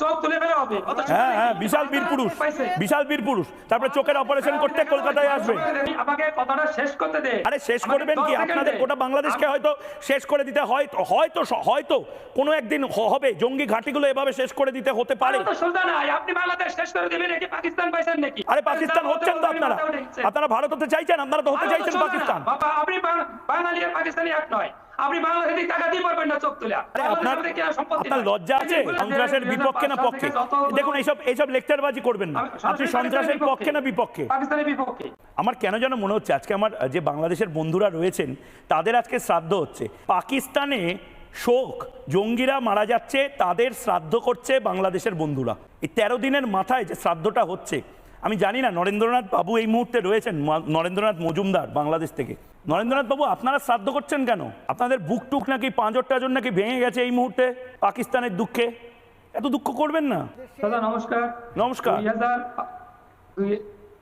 চোখ তুলে হবে। হ্যাঁ হ্যাঁ বিশাল বীর পুরুষ বিশাল বীর পুরুষ। তারপরে চোখের অপারেশন করতে কলকাতায় আসবে। আমাকে কথাটা শেষ করতে দে। আরে শেষ করবেন কি? আপনাদের গোটা বাংলাদেশকে হয়তো শেষ করে দিতে হয়তো হয়তো হয়তো কোনো একদিন হবে। জঙ্গি ঘাঁটিগুলো এভাবে শেষ করে দিতে হতে পারে। আরে তো সোজা নাই আপনি বাংলাদেশ শেষ করে দিবেন নাকি পাকিস্তান পাইছেন নাকি? আরে পাকিস্তান হচ্ছেন তো আপনারা। আপনারা ভারত হতে চাইছেন আপনারা তো হতে চাইছেন পাকিস্তান। বাবা আপনি বাঙালি আর পাকিস্তানি এক নয়। আপনি বাংলাদেশি টাকা দিয়ে পারবেন না চোখ তুলে। আপনার আপনার লজ্জা আছে? সন্ত্রাসের বিপক্ষে না পক্ষে? দেখুন এইসব এইসব লেকচারবাজি করবেন না। আপনি সন্ত্রাসের পক্ষে না বিপক্ষে? পাকিস্তানের বিপক্ষে। আমার কেন যেন মনে হচ্ছে আজকে আমার যে বাংলাদেশের বন্ধুরা রয়েছেন তাদের আজকে শ্রাদ্ধ হচ্ছে। পাকিস্তানে শোক জঙ্গিরা মারা যাচ্ছে তাদের শ্রাদ্ধ করছে বাংলাদেশের বন্ধুরা। এই তেরো দিনের মাথায় যে শ্রাদ্ধটা হচ্ছে আমি জানি না নরেন্দ্রনাথ বাবু এই মুহূর্তে রয়েছেন নরেন্দ্রনাথ মজুমদার বাংলাদেশ থেকে নরেন্দ্রনাথ বাবু আপনারা শ্রাদ্ধ করছেন কেন আপনাদের বুক টুক নাকি পাঁচর টাজন নাকি ভেঙে গেছে এই মুহূর্তে পাকিস্তানের দুঃখে এত দুঃখ করবেন না দাদা নমস্কার নমস্কার।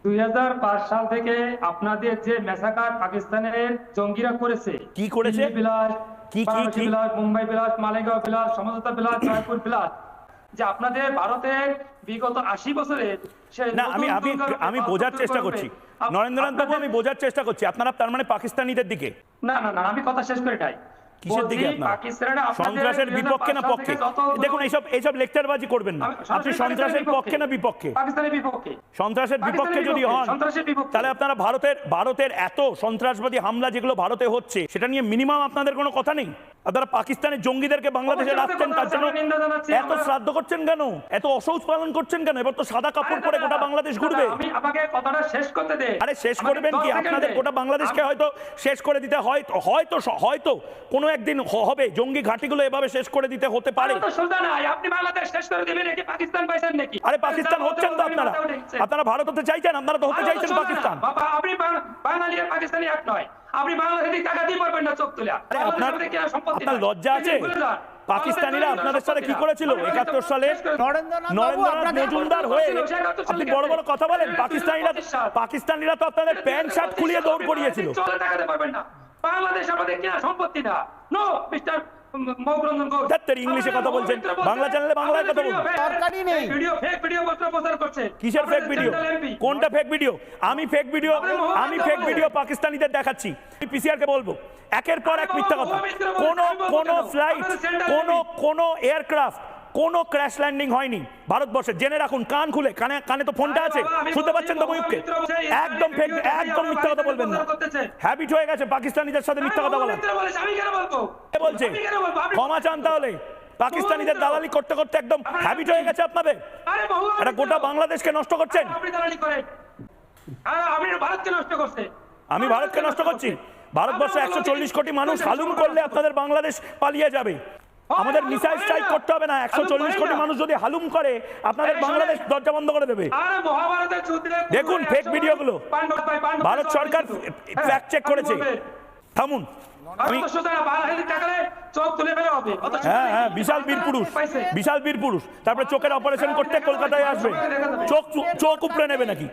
দুই হাজার পাঁচ সাল থেকে আপনাদের যে মেসাকার পাকিস্তানের জঙ্গিরা করেছে কি করেছে? বিলাস কি, কি, কি? বিলাস মুম্বাই বিলাস মালেগাঁও বিলাস সমঝোতা বিলাস জয়পুর বিলাস যে আপনাদের বিগত আশি না আমি আমি আমি বোঝার চেষ্টা করছি। নরেন্দ্রনাথ বাবু আমি বোঝার চেষ্টা করছি। আপনারা তার মানে পাকিস্তানিদের দিকে। না না না আমি কথা শেষ করে নাই। কিসের দিকে আপনারা? সন্ত্রাসের বিপক্ষে না পক্ষে? দেখুন এইসব এইসব লেকচারবাজি করবেন না। আপনি সন্ত্রাসের পক্ষে না বিপক্ষে? সন্ত্রাসের বিপক্ষে যদি হন তাহলে আপনারা ভারতের ভারতের এত সন্ত্রাসবাদী হামলা যেগুলো ভারতে হচ্ছে সেটা নিয়ে মিনিমাম আপনাদের কোনো কথা নেই? আপনারা পাকিস্তানের জঙ্গিদেরকে বাংলাদেশে রাখছেন তার জন্য এত শ্রাদ্ধ করছেন কেন? এত অসৌচ পালন করছেন কেন? এবার তো সাদা কাপড় পরে গোটা বাংলাদেশ ঘুরবে। আরে শেষ করবেন কি? আপনাদের গোটা বাংলাদেশকে হয়তো শেষ করে দিতে হয়তো হয়তো হয়তো কোনো একদিন হবে। জঙ্গি ঘাঁটিগুলো এভাবে শেষ করে দিতে হতে পারে। আরে পাকিস্তান হচ্ছেন তো আপনারা। আপনারা ভারত হতে চাইছেন আপনারা তো হতে চাইছেন পাকিস্তান। বাবা আপনি বাঙালি আর পাকিস্তানি এক নয়। আপনি বাংলাদেশে টাকা দিয়ে পারবেন না চোখ তুলে। আরে আপনার লজ্জা আছে? পাকিস্তানিরা আপনাদের সাথে কি করেছিল? একাত্তর সালে নরেন্দ্রনাথ মজুমদার হয়ে আপনি বড় বড় কথা বলেন। পাকিস্তানিরা পাকিস্তানিরা তো আপনাদের প্যান্ট শার্ট খুলিয়ে দৌড় করিয়েছিল। চলে তাকাতে পারবেন না। বাংলাদেশ আমাদের কেনা সম্পত্তি না। নো মিস্টার ইংলিশে কথা বলছেন। বাংলা চ্যানেলে বাংলায় কথা বলুন। দরকারই নেই। ভিডিও ফেক ভিডিও প্রচার করছে। কিসের ফেক ভিডিও কোনটা ফেক ভিডিও আমি ফেক ভিডিও আমি ফেক ভিডিও পাকিস্তানিদের দেখাচ্ছি। আমি পিসিআর কে বলব। একের পর এক মিথ্যা কথা। কোন কোন ফ্লাইট কোন কোন এয়ারক্রাফট কোন ক্র্যাশ ল্যান্ডিং হয়নি। ভারতবর্ষে জেনে রাখুন কান খুলে কানে কানে তো ফোনটা আছে। শুনতে পাচ্ছেন তো ময়ূককে একদম ফেক একদম মিথ্যা কথা বলবেন না। হ্যাবিট হয়ে গেছে পাকিস্তানিদের সাথে মিথ্যা কথা বলা বলছে ক্ষমা চান তাহলে। পাকিস্তানিদের দালালি করতে করতে একদম হ্যাবিট হয়ে গেছে আপনাদের। এটা গোটা বাংলাদেশকে নষ্ট করছেন। ভারতকে নষ্ট করছে আমি ভারতকে নষ্ট করছি। ভারতবর্ষে একশো চল্লিশ কোটি মানুষ হালুম করলে আপনাদের বাংলাদেশ পালিয়ে যাবে। আমাদের মিসাইল স্ট্রাইক করতে হবে না। একশো চল্লিশ কোটি মানুষ যদি হালুম করে আপনাদের বাংলাদেশ দরজা বন্ধ করে দেবে। দেখুন fake video গুলো। পাণ্ডব ভাই, পাণ্ডব ভারত সরকার হ্যাঁ, ফ্যাক্ট চেক করেছে। থামুন। হ্যাঁ হ্যাঁ বিশাল বীর পুরুষ। বিশাল বীর পুরুষ। তারপরে চোখের অপারেশন করতে কলকাতায় আসবে। চোখ চোখ উপড়ে নেবে নাকি?